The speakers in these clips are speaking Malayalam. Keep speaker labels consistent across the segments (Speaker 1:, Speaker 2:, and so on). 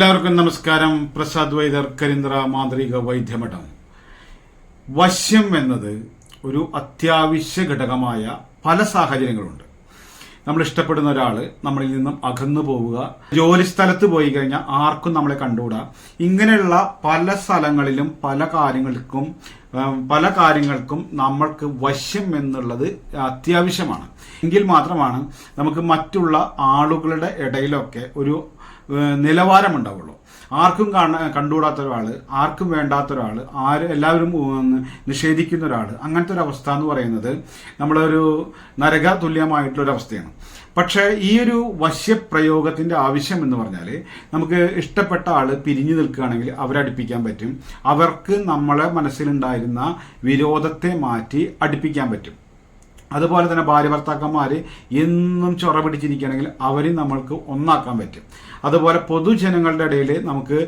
Speaker 1: എല്ലാവർക്കും നമസ്കാരം. പ്രസാദ് വൈദർ കരിന്ദ്ര മാന്ത്രിക വൈദ്യമഠം. വശ്യം എന്നത് ഒരു അത്യാവശ്യ ഘടകമായ പല സാഹചര്യങ്ങളുണ്ട്. നമ്മൾ ഇഷ്ടപ്പെടുന്ന ഒരാൾ നമ്മളിൽ നിന്നും അകന്നു പോവുക. ജോലി സ്ഥലത്ത് പോയി കഴിഞ്ഞാൽ ആർക്കും നമ്മളെ കണ്ടുകൂടാ. ഇങ്ങനെയുള്ള പല സ്ഥലങ്ങളിലും പല കാര്യങ്ങൾക്കും പല കാര്യങ്ങൾക്കും നമ്മൾക്ക് വശ്യം എന്നുള്ളത് അത്യാവശ്യമാണ്. എങ്കിൽ മാത്രമാണ് നമുക്ക് മറ്റുള്ള ആളുകളുടെ ഇടയിലൊക്കെ ഒരു നിലവാരമുണ്ടാവുള്ളൂ. ആർക്കും കാണ കണ്ടുകൂടാത്ത ഒരാൾ ആർക്കും വേണ്ടാത്ത ഒരാൾ ആര് എല്ലാവരും നിഷേധിക്കുന്ന ഒരാൾ അങ്ങനത്തെ ഒരു അവസ്ഥ എന്ന് പറയുന്നത് നമ്മളൊരു നരക തുല്യമായിട്ടുള്ള അവസ്ഥയാണ് പക്ഷേ ഈ ഒരു വശ്യപ്രയോഗത്തിന്റെ ആവശ്യം എന്ന് പറഞ്ഞാൽ നമുക്ക് ഇഷ്ടപ്പെട്ട ആൾ പിരിഞ്ഞു നിൽക്കുകയാണെങ്കിൽ അവരെ അടുപ്പിക്കാൻ പറ്റും. അവർക്ക് നമ്മളെ മനസ്സിലുണ്ടായിരുന്ന വിരോധത്തെ മാറ്റി അടുപ്പിക്കാൻ പറ്റും. അതുപോലെ തന്നെ ഭാര്യ ഭർത്താക്കന്മാർ എന്നും ചൊറ പിടിച്ചിരിക്കുകയാണെങ്കിൽ അവരെ നമ്മൾക്ക് ഒന്നാക്കാൻ പറ്റും. അതുപോലെ പൊതുജനങ്ങളുടെ ഇടയിൽ നമുക്ക്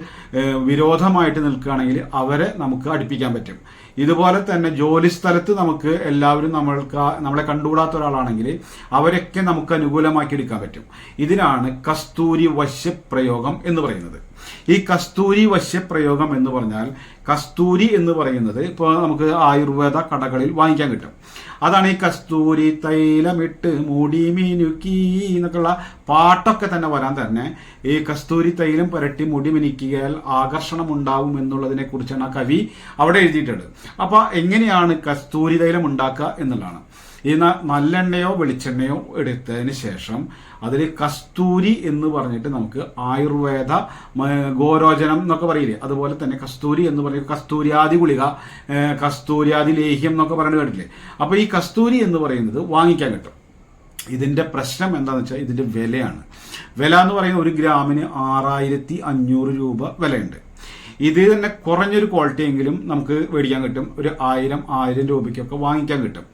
Speaker 1: വിരോധമായിട്ട് നിൽക്കുകയാണെങ്കിൽ അവരെ നമുക്ക് അടുപ്പിക്കാൻ പറ്റും. ഇതുപോലെ തന്നെ ജോലി സ്ഥലത്ത് നമുക്ക് എല്ലാവരും നമ്മൾക്ക് നമ്മളെ കണ്ടുകൂടാത്ത ഒരാളാണെങ്കിൽ അവരൊക്കെ നമുക്ക് അനുകൂലമാക്കി എടുക്കാൻ പറ്റും. ഇതിനാണ് കസ്തൂരി വശ്യപ്രയോഗം എന്ന് പറയുന്നത്. ഈ കസ്തൂരി വശ്യപ്രയോഗം എന്ന് പറഞ്ഞാൽ കസ്തൂരി എന്ന് പറയുന്നത് ഇപ്പോൾ നമുക്ക് ആയുർവേദ കടകളിൽ വാങ്ങിക്കാൻ കിട്ടും. അതാണ് ഈ കസ്തൂരി തൈലമിട്ട് മൂടി മിനുക്കി എന്നൊക്കെയുള്ള പാട്ടൊക്കെ തന്നെ വരാൻ തന്നെ ഈ കസ്തൂരി തൈലം പുരട്ടി മുടി മിനുക്കിയാൽ ആകർഷണം ഉണ്ടാവും എന്നുള്ളതിനെ കുറിച്ചാണ് ആ കവി അവിടെ എഴുതിയിട്ടുണ്ട്. അപ്പൊ എങ്ങനെയാണ് കസ്തൂരി തൈലം ഉണ്ടാക്കുക എന്നുള്ളതാണ്. ഈ നല്ലെണ്ണയോ വെളിച്ചെണ്ണയോ എടുത്തതിന് ശേഷം അതിൽ കസ്തൂരി എന്ന് പറഞ്ഞിട്ട് നമുക്ക് ആയുർവേദ ഗോരോചനം എന്നൊക്കെ പറയില്ലേ? അതുപോലെ തന്നെ കസ്തൂരി എന്ന് പറയും കസ്തൂരിയാദി ഗുളിക കസ്തൂരിയാദി ലേഹ്യം എന്നൊക്കെ പറഞ്ഞു കേട്ടില്ലേ അപ്പൊ ഈ കസ്തൂരി എന്ന് പറയുന്നത് വാങ്ങിക്കാൻ കിട്ടും. ഇതിന്റെ പ്രശ്നം എന്താണെന്ന് വെച്ചാൽ ഇതിന്റെ വിലയാണ്. വില എന്ന് പറയുന്നത് ഒരു ഗ്രാമിന് ആറായിരത്തി അഞ്ഞൂറ് രൂപ വിലയുണ്ട്. ഇത് തന്നെ കുറഞ്ഞൊരു ക്വാളിറ്റി എങ്കിലും നമുക്ക് മേടിക്കാൻ കിട്ടും. ഒരു ആയിരം ആയിരം രൂപയ്ക്കൊക്കെ വാങ്ങിക്കാൻ കിട്ടും.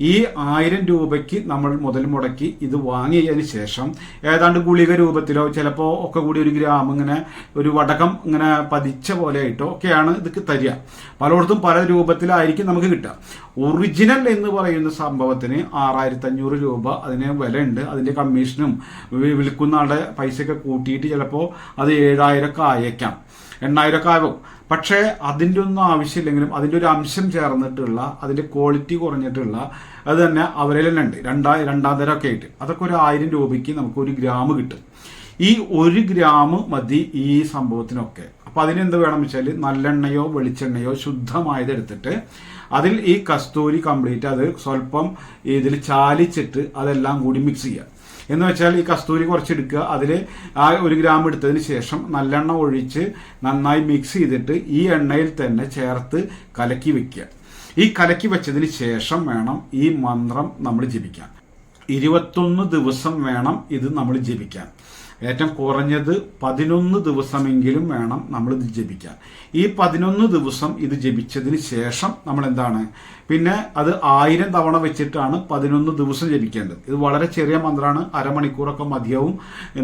Speaker 1: ഈ ആയിരം രൂപയ്ക്ക് നമ്മൾ മുതൽ മുടക്കി ഇത് വാങ്ങിയതിന് ശേഷം ഏതാണ്ട് ഗുളിക രൂപത്തിലോ ചിലപ്പോൾ ഒക്കെ കൂടി ഒരു ഗ്രാം ഇങ്ങനെ ഒരു വടകം ഇങ്ങനെ പതിച്ച പോലെ ആയിട്ടോ ഒക്കെയാണ് ഇത് തരിക. പലയിടത്തും പല രൂപത്തിലായിരിക്കും നമുക്ക് കിട്ടുക. ഒറിജിനൽ എന്ന് പറയുന്ന സംഭവത്തിന് ആറായിരത്തി അഞ്ഞൂറ് രൂപ അതിന് വിലയുണ്ട്. അതിന്റെ കമ്മീഷനും വിൽക്കുന്ന ആളുടെ പൈസയൊക്കെ കൂട്ടിയിട്ട് ചിലപ്പോൾ അത് ഏഴായിരം ഒക്കെ ആയേക്കാം. എണ്ണായിരം ഒക്കെ ആകും. പക്ഷേ അതിന്റെ ഒന്നും ആവശ്യമില്ലെങ്കിലും അതിന്റെ ഒരു അംശം ചേർന്നിട്ടുള്ള അതിന്റെ ക്വാളിറ്റി കുറഞ്ഞിട്ടുള്ള അത് തന്നെ അവരിൽ തന്നെ ഉണ്ട്. രണ്ടാ രണ്ടാം തരം ഒക്കെ ആയിട്ട്. അതൊക്കെ ഒരു ആയിരം രൂപയ്ക്ക് നമുക്ക് ഒരു ഗ്രാം കിട്ടും. ഈ ഒരു ഗ്രാം മതി ഈ സംഭവത്തിനൊക്കെ. അപ്പം അതിനെന്ത് വേണം വെച്ചാൽ നല്ലെണ്ണയോ വെളിച്ചെണ്ണയോ ശുദ്ധമായത് എടുത്തിട്ട് അതിൽ ഈ കസ്തൂരി കംപ്ലീറ്റ് അത് സ്വല്പം ഇതിൽ ചാലിച്ചിട്ട് അതെല്ലാം കൂടി മിക്സ് ചെയ്യുക എന്ന് വെച്ചാൽ ഈ കസ്തൂരി കുറച്ചെടുക്കുക. അതിൽ ആ ഒരു ഗ്രാം എടുത്തതിന് ശേഷം നല്ലെണ്ണ ഒഴിച്ച് നന്നായി മിക്സ് ചെയ്തിട്ട് ഈ എണ്ണയിൽ തന്നെ ചേർത്ത് കലക്കി വെക്കുക. ഈ കലക്കി വെച്ചതിന് ശേഷം വേണം ഈ മന്ത്രം നമ്മൾ ജപിക്കാൻ. ഇരുപത്തൊന്ന് ദിവസം വേണം ഇത് നമ്മൾ ജപിക്കാൻ. ഏറ്റവും കുറഞ്ഞത് പതിനൊന്ന് ദിവസമെങ്കിലും വേണം നമ്മൾ ഇത് ജപിക്കാൻ. ഈ പതിനൊന്ന് ദിവസം ഇത് ജപിച്ചതിന് ശേഷം നമ്മൾ എന്താണ് പിന്നെ അത് ആയിരം തവണ വെച്ചിട്ടാണ് പതിനൊന്ന് ദിവസം ജപിക്കേണ്ടത്. ഇത് വളരെ ചെറിയ മന്ത്രമാണ് അരമണിക്കൂറൊക്കെ മതിയാവും.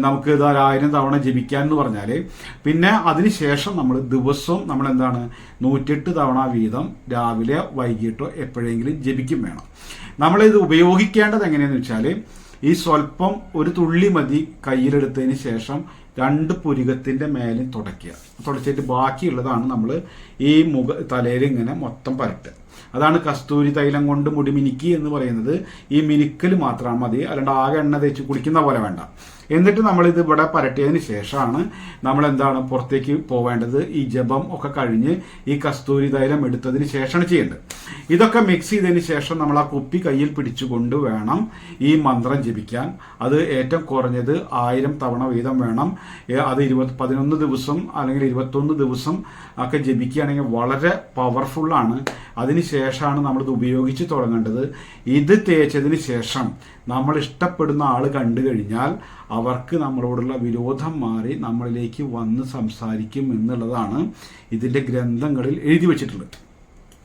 Speaker 1: നമുക്ക് ഇത് ആയിരം തവണ ജപിക്കാൻ എന്ന് പറഞ്ഞാൽ പിന്നെ അതിന് ശേഷം നമ്മൾ ദിവസവും നമ്മൾ എന്താണ് നൂറ്റെട്ട് തവണ വീതം രാവിലെ വൈകിട്ടോ എപ്പോഴെങ്കിലും ജപിക്കും വേണം. നമ്മൾ ഇത് ഉപയോഗിക്കേണ്ടത് എങ്ങനെയാണെന്ന് വെച്ചാൽ ഈ സ്വല്പം ഒരു തുള്ളി മതി കയ്യിലെടുത്തതിന് ശേഷം രണ്ട് പുരികത്തിന്റെ മേലും തുടയ്ക്കുക. തുടച്ചിട്ട് ബാക്കിയുള്ളതാണ് നമ്മൾ ഈ മുഖ തലയിൽ ഇങ്ങനെ മൊത്തം പരട്ടുക അതാണ് കസ്തൂരി തൈലം കൊണ്ട് മുടി മിനുക്കി എന്ന് പറയുന്നത്. ഈ മിനുക്കൽ മാത്രമാണ് മതി. അല്ലാണ്ട് ആകെ എണ്ണ തേച്ച് കുളിക്കുന്ന പോലെ വേണ്ട. എന്നിട്ട് നമ്മൾ ഇത് ഇവിടെ പരട്ടിയതിന് ശേഷമാണ് നമ്മൾ എന്താണ് പുറത്തേക്ക് പോവേണ്ടത്? ഈ ജപം ഒക്കെ കഴിഞ്ഞ് ഈ കസ്തൂരി തൈലം എടുത്തതിന് ശേഷമാണ് ചെയ്യേണ്ടത്. ഇതൊക്കെ മിക്സ് ചെയ്തതിന് ശേഷം നമ്മൾ ആ കുപ്പി കയ്യിൽ പിടിച്ചുകൊണ്ട് വേണം ഈ മന്ത്രം ജപിക്കാൻ. അത് ഏറ്റവും കുറഞ്ഞത് ആയിരം തവണ വീതം വേണം. അത് ഇരുപത് പതിനൊന്ന് ദിവസം അല്ലെങ്കിൽ ഇരുപത്തൊന്ന് ദിവസം ഒക്കെ ജപിക്കുകയാണെങ്കിൽ വളരെ പവർഫുള്ളാണ് അതിനുശേഷമാണ് നമ്മളിത് ഉപയോഗിച്ച് തുടങ്ങേണ്ടത്. ഇത് തേച്ചതിന് ശേഷം നമ്മൾ ഇഷ്ടപ്പെടുന്ന ആൾ കണ്ടു കഴിഞ്ഞാൽ അവർക്ക് നമ്മളോടുള്ള വിരോധം മാറി നമ്മളിലേക്ക് വന്ന് സംസാരിക്കും എന്നുള്ളതാണ് ഇതിന്റെ ഗ്രന്ഥങ്ങളിൽ എഴുതി വച്ചിട്ടുള്ളത്.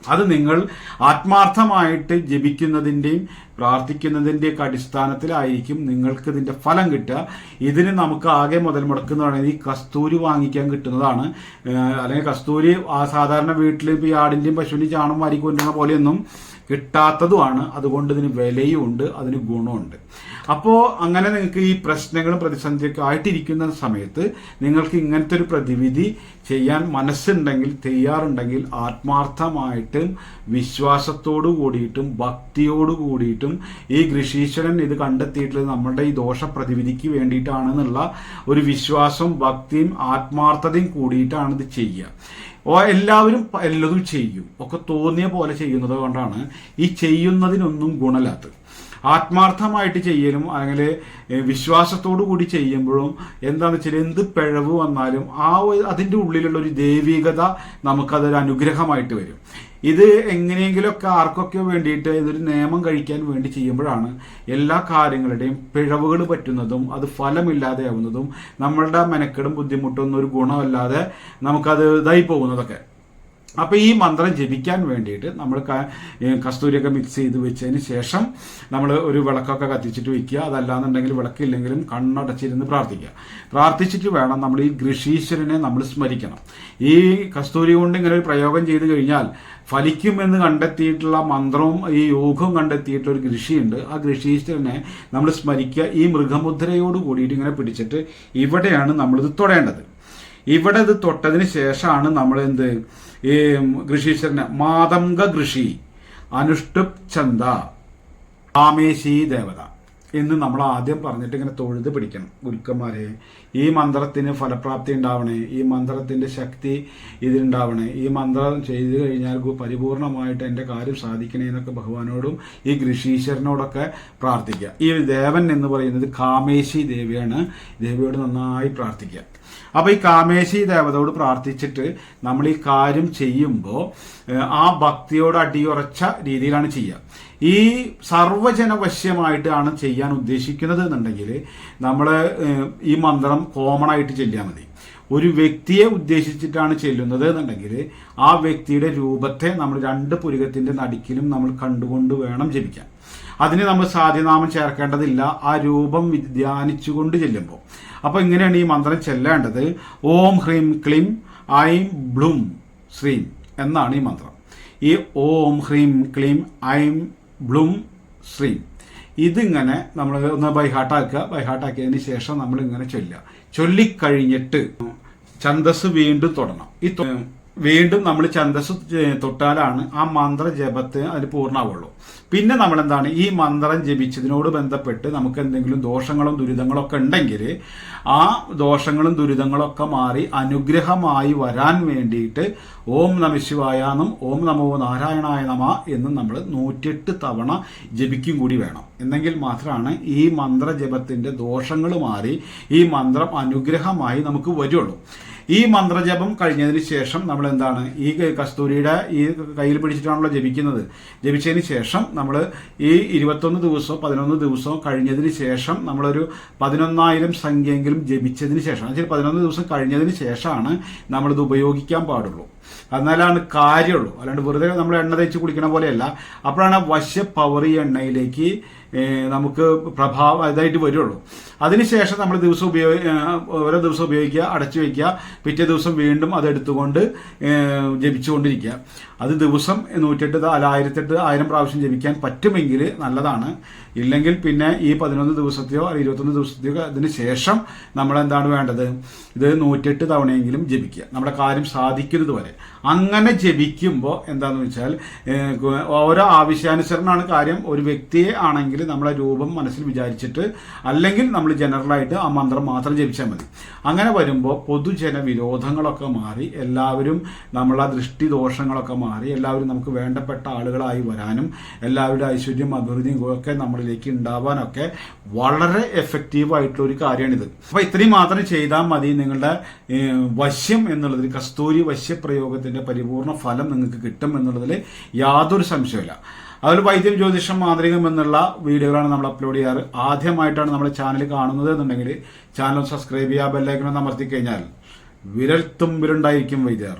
Speaker 1: അത് നിങ്ങൾ ആത്മാർത്ഥമായിട്ട് ജപിക്കുന്നതിന്റെയും പ്രാർത്ഥിക്കുന്നതിന്റെയൊക്കെ അടിസ്ഥാനത്തിലായിരിക്കും നിങ്ങൾക്ക് ഇതിന്റെ ഫലം കിട്ടുക. ഇതിന് നമുക്ക് ആകെ മുതൽ മുടക്കുന്നതാണ് ഈ കസ്തൂരി വാങ്ങിക്കാൻ കിട്ടുന്നതാണ്. അല്ലെങ്കിൽ കസ്തൂരി സാധാരണ വീട്ടിൽ ഇപ്പോൾ ഈ ആടിന്റെയും പശുവിന്റെയും ചാണം വാരി കൊണ്ടുവരുന്ന പോലെയൊന്നും കിട്ടാത്തതുമാണ്. അതുകൊണ്ട് ഇതിന് വിലയും ഉണ്ട് അതിന് ഗുണമുണ്ട് അപ്പോൾ അങ്ങനെ നിങ്ങൾക്ക് ഈ പ്രശ്നങ്ങളും പ്രതിസന്ധിയൊക്കെ ആയിട്ടിരിക്കുന്ന സമയത്ത് നിങ്ങൾക്ക് ഇങ്ങനത്തെ ഒരു പ്രതിവിധി ചെയ്യാൻ മനസ്സുണ്ടെങ്കിൽ തയ്യാറുണ്ടെങ്കിൽ ആത്മാർത്ഥമായിട്ടും വിശ്വാസത്തോടു കൂടിയിട്ടും ഭക്തിയോടു കൂടിയിട്ടും ഈ ഋഷീശ്വരൻ ഇത് കണ്ടെത്തിയിട്ടുള്ളത് നമ്മുടെ ഈ ദോഷ പ്രതിവിധിക്ക് വേണ്ടിയിട്ടാണെന്നുള്ള ഒരു വിശ്വാസം ഭക്തിയും ആത്മാർത്ഥതയും കൂടിയിട്ടാണ് ഇത് ചെയ്യുക. ഓ എല്ലാവരും എല്ലതും ചെയ്യും. ഒക്കെ തോന്നിയ പോലെ ചെയ്യുന്നത് കൊണ്ടാണ് ഈ ചെയ്യുന്നതിനൊന്നും ഗുണമില്ലാത്തത്. ആത്മാർത്ഥമായിട്ട് ചെയ്യലും അല്ലെങ്കിൽ വിശ്വാസത്തോടു കൂടി ചെയ്യുമ്പോഴും എന്താണെന്ന് വെച്ചാൽ എന്ത് പിഴവ് വന്നാലും ആ അതിന്റെ ഉള്ളിലുള്ള ഒരു ദൈവികത നമുക്കതൊരു അനുഗ്രഹമായിട്ട് വരും. ഇത് എങ്ങനെയെങ്കിലുമൊക്കെ ആർക്കൊക്കെ വേണ്ടിയിട്ട് ഇതൊരു നിയമം കഴിക്കാൻ വേണ്ടി ചെയ്യുമ്പോഴാണ് എല്ലാ കാര്യങ്ങളുടെയും പിഴവുകൾ പറ്റുന്നതും അത് ഫലമില്ലാതെയാവുന്നതും നമ്മളുടെ മെനക്കെടും ബുദ്ധിമുട്ടൊന്നും ഒരു ഗുണമല്ലാതെ നമുക്കത് ഇതായി പോകുന്നതൊക്കെ. അപ്പോൾ ഈ മന്ത്രം ജപിക്കാൻ വേണ്ടിയിട്ട് നമ്മൾ കസ്തൂരിയൊക്കെ മിക്സ് ചെയ്ത് വെച്ചതിന് ശേഷം നമ്മൾ ഒരു വിളക്കൊക്കെ കത്തിച്ചിട്ട് വെക്കുക. അതല്ലാന്നുണ്ടെങ്കിൽ വിളക്കില്ലെങ്കിലും കണ്ണടച്ചിരുന്ന് പ്രാർത്ഥിക്കുക. പ്രാർത്ഥിച്ചിട്ട് വേണം നമ്മൾ ഈ ഗൃഷീശ്വരനെ നമ്മൾ സ്മരിക്കണം. ഈ കസ്തൂരി കൊണ്ട് ഇങ്ങനെ ഒരു പ്രയോഗം ചെയ്ത് കഴിഞ്ഞാൽ ഫലിക്കുമെന്ന് കണ്ടെത്തിയിട്ടുള്ള മന്ത്രവും ഈ യോഗവും കണ്ടെത്തിയിട്ടുള്ള ഒരു കൃഷിയുണ്ട് ആ കൃഷീശ്വരനെ നമ്മൾ സ്മരിക്കുക. ഈ മൃഗമുദ്രയോട് കൂടിയിട്ട് ഇങ്ങനെ പിടിച്ചിട്ട് ഇവിടെയാണ് നമ്മളിത് തൊടേണ്ടത്. ഇവിടെ ഇത് തൊട്ടതിന് ശേഷമാണ് നമ്മൾ എന്ത്? ഈ കൃഷീശ്വരനെ മാതംഗ കൃഷി അനുഷ്ടുപ് ചന്ത കാമേശി ദേവത എന്ന് നമ്മൾ ആദ്യം പറഞ്ഞിട്ട് ഇങ്ങനെ തൊഴുത് പിടിക്കണം. ഗുരുക്കന്മാരെ ഈ മന്ത്രത്തിന് ഫലപ്രാപ്തി ഉണ്ടാവണേ ഈ മന്ത്രത്തിന്റെ ശക്തി ഇതിലുണ്ടാവണേ ഈ മന്ത്രം ചെയ്തു കഴിഞ്ഞാൽ പരിപൂർണമായിട്ട് എന്റെ കാര്യം സാധിക്കണേ എന്നൊക്കെ ഭഗവാനോടും ഈ ഋഷീശ്വരനോടൊക്കെ പ്രാർത്ഥിക്കുക. ഈ ദേവൻ എന്ന് പറയുന്നത് കാമേശി ദേവിയാണ്. ദേവിയോട് നന്നായി പ്രാർത്ഥിക്കുക. അപ്പൊ ഈ കാമേശി ദേവതയോട് പ്രാർത്ഥിച്ചിട്ട് നമ്മൾ ഈ കാര്യം ചെയ്യുമ്പോൾ ആ ഭക്തിയോട് അടിയുറച്ച രീതിയിലാണ് ചെയ്യുക. ഈ സർവജനവശ്യമായിട്ടാണ് ചെയ്യാൻ ഉദ്ദേശിക്കുന്നത് എന്നുണ്ടെങ്കിൽ നമ്മൾ ഈ മന്ത്രം കോമൺ ആയിട്ട് ചെല്ലിയാൽ മതി. ഒരു വ്യക്തിയെ ഉദ്ദേശിച്ചിട്ടാണ് ചെല്ലുന്നത് എന്നുണ്ടെങ്കിൽ ആ വ്യക്തിയുടെ രൂപത്തെ നമ്മൾ രണ്ട് പുരുകത്തിന്റെ നടുക്കിലും നമ്മൾ കണ്ടുകൊണ്ട് വേണം ജപിക്കാൻ. അതിന് നമ്മൾ സാധ്യനാമം ചേർക്കേണ്ടതില്ല. ആ രൂപം ധ്യാനിച്ചുകൊണ്ട് ചെല്ലുമ്പോൾ. അപ്പൊ ഇങ്ങനെയാണ് ഈ മന്ത്രം ചെല്ലേണ്ടത്. ഓം ഹ്രീം ക്ലീം ഐം ബ്ലൂം ശ്രീം എന്നാണ് ഈ മന്ത്രം. ഈ ഓം ഹ്രീം ക്ലീം ഐം ബ്ലൂം ശ്രീം. ഇതിങ്ങനെ നമ്മൾ ഒന്ന് ബൈഹാട്ടാക്കുക ബൈഹാട്ടാക്കിയതിന് ശേഷം നമ്മൾ ഇങ്ങനെ ചൊല്ലുക. ചൊല്ലിക്കഴിഞ്ഞിട്ട് ഛന്തസ് വീണ്ടും തൊടണം. ഈ വീണ്ടും നമ്മൾ ഛന്തസ് തൊട്ടാലാണ് ആ മന്ത്ര ജപത്തെ അതിന് പൂർണമാവുള്ളൂ പിന്നെ നമ്മൾ എന്താണ് ഈ മന്ത്രം ജപിച്ചതിനോട് ബന്ധപ്പെട്ട് നമുക്ക് എന്തെങ്കിലും ദോഷങ്ങളും ദുരിതങ്ങളും ഒക്കെ ഉണ്ടെങ്കിൽ ആ ദോഷങ്ങളും ദുരിതങ്ങളും ഒക്കെ മാറി അനുഗ്രഹമായി വരാൻ വേണ്ടിയിട്ട് ഓം നമ ശിവായാന്നും ഓം നമോ നാരായണായ നമ എന്നും നമ്മൾ നൂറ്റെട്ട് തവണ ജപിക്കും കൂടി വേണം. എന്നെങ്കിൽ മാത്രമാണ് ഈ മന്ത്ര ജപത്തിന്റെ ദോഷങ്ങൾ മാറി ഈ മന്ത്രം അനുഗ്രഹമായി നമുക്ക് വരുള്ളൂ. ഈ മന്ത്രജപം കഴിഞ്ഞതിന് ശേഷം നമ്മൾ എന്താണ് ഈ കസ്തൂരിയുടെ ഈ കയ്യിൽ പിടിച്ചിട്ടാണല്ലോ ജപിക്കുന്നത്. ജപിച്ചതിന് ശേഷം നമ്മൾ ഈ ഇരുപത്തൊന്ന് ദിവസവും പതിനൊന്ന് ദിവസവും കഴിഞ്ഞതിന് ശേഷം നമ്മളൊരു പതിനൊന്നായിരം സംഖ്യയെങ്കിലും ജപിച്ചതിന് ശേഷം. അതായത് പതിനൊന്ന് ദിവസം കഴിഞ്ഞതിന് ശേഷമാണ് നമ്മളിത് ഉപയോഗിക്കാൻ പാടുള്ളൂ. എന്നാലാണ് കാര്യമുള്ളൂ അല്ലാണ്ട് വെറുതെ നമ്മൾ എണ്ണ തേച്ച് കുളിക്കണ പോലെയല്ല. അപ്പോഴാണ് വശ്യ പവർ ഈ എണ്ണയിലേക്ക് നമുക്ക് പ്രഭാവം ഇതായിട്ട് വരുള്ളൂ. അതിനുശേഷം നമ്മൾ ദിവസം ഉപയോഗി ഓരോ ദിവസം ഉപയോഗിക്കുക അടച്ചു വയ്ക്കുക പിറ്റേ ദിവസം വീണ്ടും അത് എടുത്തുകൊണ്ട് ഏഹ്, ജപിച്ചുകൊണ്ടിരിക്കുക. അത് ദിവസം നൂറ്റെട്ട് അല്ല ആയിരത്തെട്ട് ആയിരം പ്രാവശ്യം ജപിക്കാൻ പറ്റുമെങ്കിൽ നല്ലതാണ്. ഇല്ലെങ്കിൽ പിന്നെ ഈ പതിനൊന്ന് ദിവസത്തെയോ അല്ലെങ്കിൽ ഇരുപത്തൊന്ന് ദിവസത്തെയോ അതിന് ശേഷം നമ്മൾ എന്താണ് വേണ്ടത്? ഇത് നൂറ്റെട്ട് തവണയെങ്കിലും ജപിക്കുക. നമ്മുടെ കാര്യം സാധിക്കുന്നത് വരെ. അങ്ങനെ ജപിക്കുമ്പോൾ എന്താണെന്ന് വെച്ചാൽ ഓരോ ആവശ്യാനുസരണമാണ് കാര്യം. ഒരു വ്യക്തിയെ ആണെങ്കിൽ നമ്മളെ രൂപം മനസ്സിൽ വിചാരിച്ചിട്ട് അല്ലെങ്കിൽ നമ്മൾ ജനറലായിട്ട് ആ മന്ത്രം മാത്രം ജപിച്ചാൽ മതി. അങ്ങനെ വരുമ്പോൾ പൊതുജന വിരോധങ്ങളൊക്കെ മാറി എല്ലാവരും നമ്മളെ ദൃഷ്ടി ദോഷങ്ങളൊക്കെ മാറി എല്ലാവരും നമുക്ക് വേണ്ടപ്പെട്ട ആളുകളായി വരാനും എല്ലാവരുടെ ഐശ്വര്യം അഭിവൃദ്ധിയും ഒക്കെ നമ്മളിലേക്ക് ഉണ്ടാവാനൊക്കെ വളരെ എഫക്റ്റീവ് ആയിട്ടുള്ള ഒരു കാര്യമാണിത്. അപ്പോൾ ഇത്രയും മാത്രം ചെയ്താൽ മതി നിങ്ങളുടെ വശ്യം എന്നുള്ളതിൽ കസ്തൂരി വശ്യപ്രയോഗത്തിന്റെ പരിപൂർണ ഫലം നിങ്ങൾക്ക് കിട്ടും എന്നുള്ളതിൽ യാതൊരു സംശയമില്ല അതുപോലെ വൈദ്യം ജ്യോതിഷം മാന്ത്രികം എന്നുള്ള വീഡിയോകളാണ് നമ്മൾ അപ്ലോഡ് ചെയ്യാറ്. ആദ്യമായിട്ടാണ് നമ്മുടെ ചാനൽ കാണുന്നത് എന്നുണ്ടെങ്കിൽ ചാനൽ സബ്സ്ക്രൈബ് ചെയ്യുക ബെല്ലൈക്കൺ അമർത്തി കഴിഞ്ഞാൽ വിരൽ തുമ്പിലുണ്ടായിരിക്കും വൈദ്യർ.